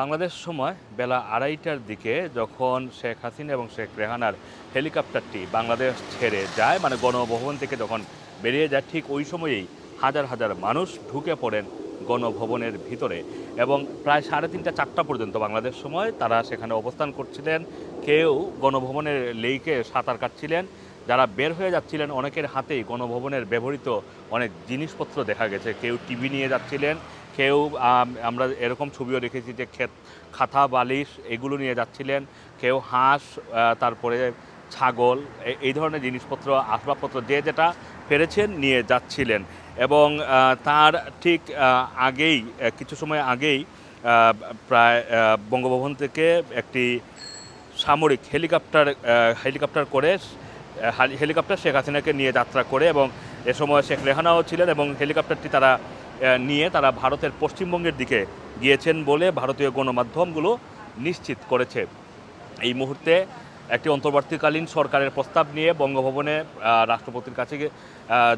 বাংলাদেশ সময় বেলা আড়াইটার দিকে যখন শেখ হাসিনা এবং শেখ রেহানার হেলিকপ্টারটি বাংলাদেশ ছেড়ে যায় মানে গণভবন থেকে যখন বেরিয়ে যায়, ঠিক ওই সময়েই হাজার হাজার মানুষ ঢুকে পড়েন গণভবনের ভিতরে। এবং প্রায় সাড়ে তিনটা, চারটা পর্যন্ত বাংলাদেশ সময় তারা সেখানে অবস্থান করছিলেন। কেউ গণভবনের লেইকে সাঁতার কাটছিলেন যারা বের হয়ে যাচ্ছিলেন অনেকের হাতেই গণভবনের ব্যবহৃত অনেক জিনিসপত্র দেখা গেছে। কেউ টিভি নিয়ে যাচ্ছিলেন, কেউ আমরা এরকম ছবিও দেখেছি যে ক্ষেত, খাতা, বালিশ এগুলো নিয়ে যাচ্ছিলেন। কেউ হাঁস তারপরে ছাগল এই ধরনের জিনিসপত্র, আসবাবপত্র যে যেটা পেরেছেন নিয়ে যাচ্ছিলেন। এবং তার ঠিক আগেই কিছু সময় আগেই প্রায় বঙ্গভবন থেকে একটি সামরিক হেলিকপ্টার হেলিকপ্টার করে হেলিকপ্টার শেখ হাসিনাকে নিয়ে যাত্রা করে এবং এ সময় শেখ রেহানাও ছিলেন এবং হেলিকপ্টারটি তারা নিয়ে তারা ভারতের পশ্চিমবঙ্গের দিকে গিয়েছেন বলে ভারতীয় গণমাধ্যমগুলো নিশ্চিত করেছে। এই মুহূর্তে একটি অন্তর্বর্তীকালীন সরকারের প্রস্তাব নিয়ে বঙ্গভবনে রাষ্ট্রপতির কাছে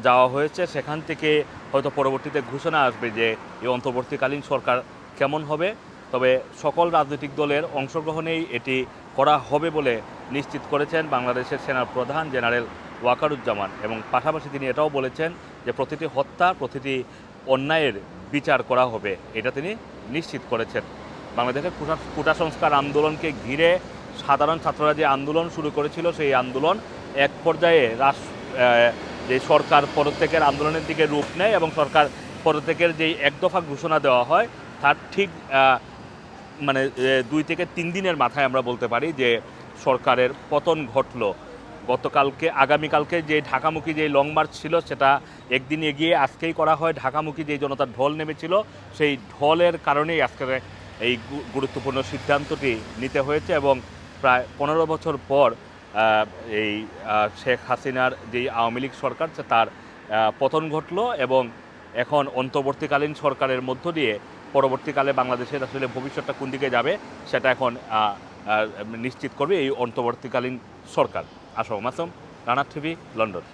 যাওয়া হয়েছে। সেখান থেকে হয়তো পরবর্তীতে ঘোষণা আসবে যে এই অন্তর্বর্তীকালীন সরকার কেমন হবে। তবে সকল রাজনৈতিক দলের অংশগ্রহণেই এটি করা হবে বলে নিশ্চিত করেছেন বাংলাদেশের সেনার প্রধান জেনারেল ওয়াকারুজ্জামান এবং পাশাপাশি তিনি এটাও বলেছেন যে প্রতিটি হত্যা, প্রতিটি অন্যায়ের বিচার করা হবে, এটা তিনি নিশ্চিত করেছেন। বাংলাদেশের কোটা সংস্কার আন্দোলনকে ঘিরে সাধারণ ছাত্ররা যে আন্দোলন শুরু করেছিল, সেই আন্দোলন এক পর্যায়ে রাস যে সরকার পদত্যাগের আন্দোলনের দিকে রূপ নেয় এবং সরকার পদত্যাগের যেই একদফা ঘোষণা দেওয়া হয়, তার ঠিক মানে দুই থেকে তিন দিনের মাথায় আমরা বলতে পারি যে সরকারের পতন ঘটলো। গতকালকে, আগামীকালকে যে ঢাকামুখী যে লং মার্চ ছিল, সেটা একদিন এগিয়ে আজকেই করা হয়। ঢাকামুখী যে জনতার ঢল নেমেছিল, সেই ঢলের কারণেই আজকের এই গুরুত্বপূর্ণ সিদ্ধান্তটি নিতে হয়েছে এবং প্রায় পনেরো বছর পর এই শেখ হাসিনার যে আওয়ামী লীগ সরকার তার পতন ঘটলো এবং এখন অন্তর্বর্তীকালীন সরকারের মধ্য দিয়ে পরবর্তীকালে বাংলাদেশের আসলে ভবিষ্যৎটা কোন দিকে যাবে সেটা এখন নিশ্চিত করবে এই অন্তর্বর্তীকালীন সরকার। Assam Masum, Rana TV, London.